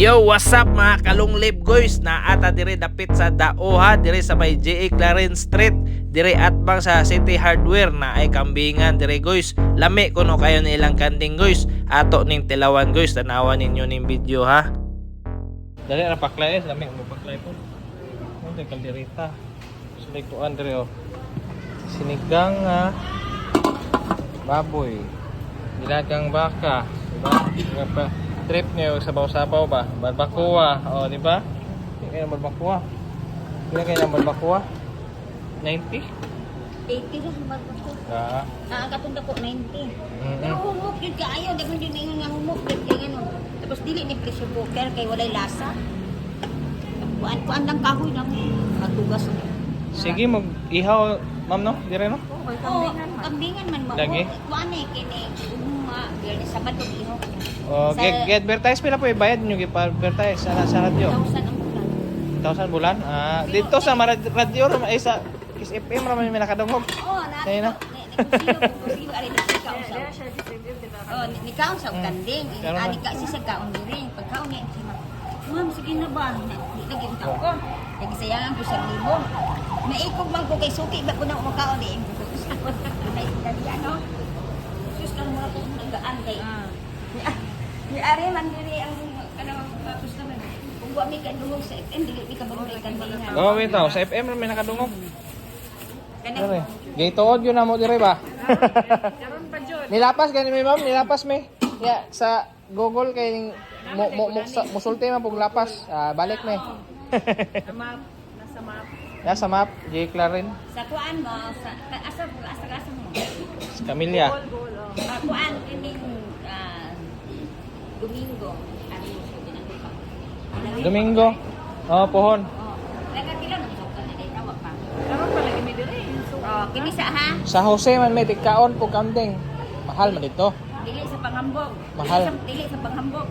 Yo, what's up mga kalunglib guys? Na ata dire dapit sa Daoha, dire sa may J.A. Clarence Street, dire atbang sa City Hardware na ay kambingan dire guys. Lami kuno kayo nilang kanding guys. Ato ning tilawan guys, tanawan ninyo ning video ha. Dali ra paklay, lami mo paklay po. Ano kay kalderita? Sulikuan dire oh. Sinigang nga baboy. Nilagang baka, diba? Nga pa trip niyo sabaw-sabaw ba? Barbacoa, oh, di ba? Hindi kayo ng barbacoa. Hindi kayo ng barbacoa. 90? 80 lang ba ko? Ah. Ah, katong dako 90. Mm Pero humok yun kaayo, ingon nga humok yun kay ano. Tapos dili ni pressure cooker kay walay lasa. Kuan kuan lang kahoy lang matugas. Sige, mag ihaw, ma'am no? Dire no? Oh, kambingan man mo. Lagi? Kuan eh kini biyernes sabado iho. Oh, get, get advertise pila po bayad niyo gi-advertise sa sa radyo. 1,000 ang bulan. 1,000 bulan. Ah, dito sa radyo ay sa Kiss FM ra man may nakadungog. Oh, na. Kaya na? Kusiyo ari na sikaw sa. Oh, ni- ni sa Hmm. kanding. Ani ka si sa kaon diri. Pagkaon niya Ma'am, sige na ba? Lagi ang tao ko. Lagi sayangan ko sa libo. Naikog man ko kay suki ba ko na umakaon eh. Ay, dali ano? Sus kan mura ko nagaan kay. Ni ah, ni are man diri ang ano tapos naman. Kung wa mi ka dungog sa FM dili mi ka barulay kan dihan. Oh, wait daw, sa FM may nakadungog. Kana Dire. Gaytood yun na mo dire ba? Nilapas gani mi ma'am, nilapas mi. Ya, sa Google kay mo mo mo musulti man pug lapas. Ah, balik mi. map, nasa map. Nasa map, J. Clarin, Sa kuan mo, sa asa asa asa mo. sa Camilla. Ah, kuan kining ah, Domingo. Ano siya ginagawa pa? Domingo. Oh, pohon. Oh, nagkatila na tawag pa. Tawag pa lagi mi dire. Oh, kini sa ha. Sa Jose man may tikaon pug kanding. Mahal man dito. Dili sa panghambog. Mahal. Dili sa, dili sa panghambog.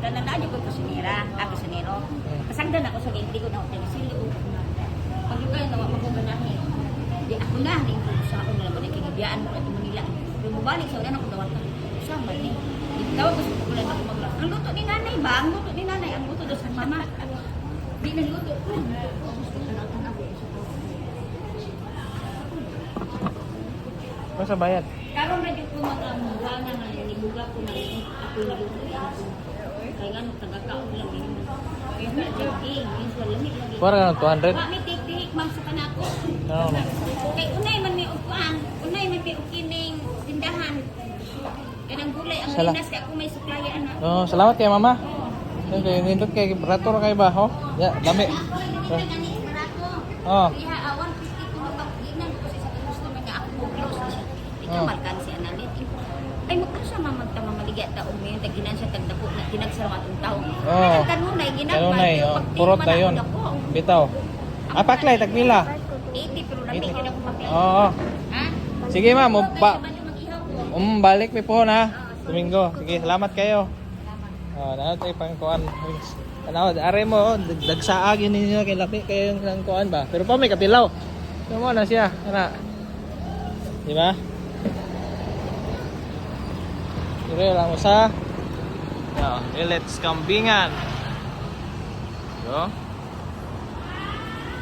Tanandaan yung ko kusinera, ako kusinero. Kasangdan ako sa hindi ko na ako sili. Pag yung kayo nawa maguganahin. Di ako na, hindi ko sa ako nila ba kinibiyaan mo at Manila. Yung mabalik sa ulan ako dawat na. Sama ni. Tawag ko sa kukulan ako magla. Ang luto ni nanay ba? Ang luto ni nanay. Ang luto daw sa mama. Di nagluto. Ano sa bayad? Karon na ko mga mura na nga nibuga ko na ako niluto. Kaya nga tagakaon lang yun. Kaya nga sa lamig lang yun. Para ka ng 200. Wa may tik-tik man sa kanako. Oo. Kay unay man may upuan, man may ukining tindahan. Kaya nang gulay ang Sala- linas kaya ako may suplayan na. Oh, salamat kay mama. Oo. Okay, nindot kay rator kay ba ho? Ya, dami. Na. Oh. Kaya awan 50 kuno bang ginan ko sa customer nga ako close na. Ikaw Oh. si Analit. Ay mo sa mamag ta mamaligya ta um mayon taginan siya tagdako na tinagsaramat ang tawo. Oh. Kanunay ginag Kanunay, oh. Purot na yun. Bitaw. Ah, paklay, tagmila. 80 pero lami gyud ako pakla. Oo. Sige ma'am, mo ba um, balik mi pohon ha. Domingo. Sige, salamat kayo. Oh, na tay pang kuan. Ano, are mo oh, dag- dagsaag yun ninyo kay lapi kayo yung kuan ba. Pero pa may katilaw. Ano mo na siya, ana. Di ba? Dire lang usa. Yeah, let's kambingan. Yo.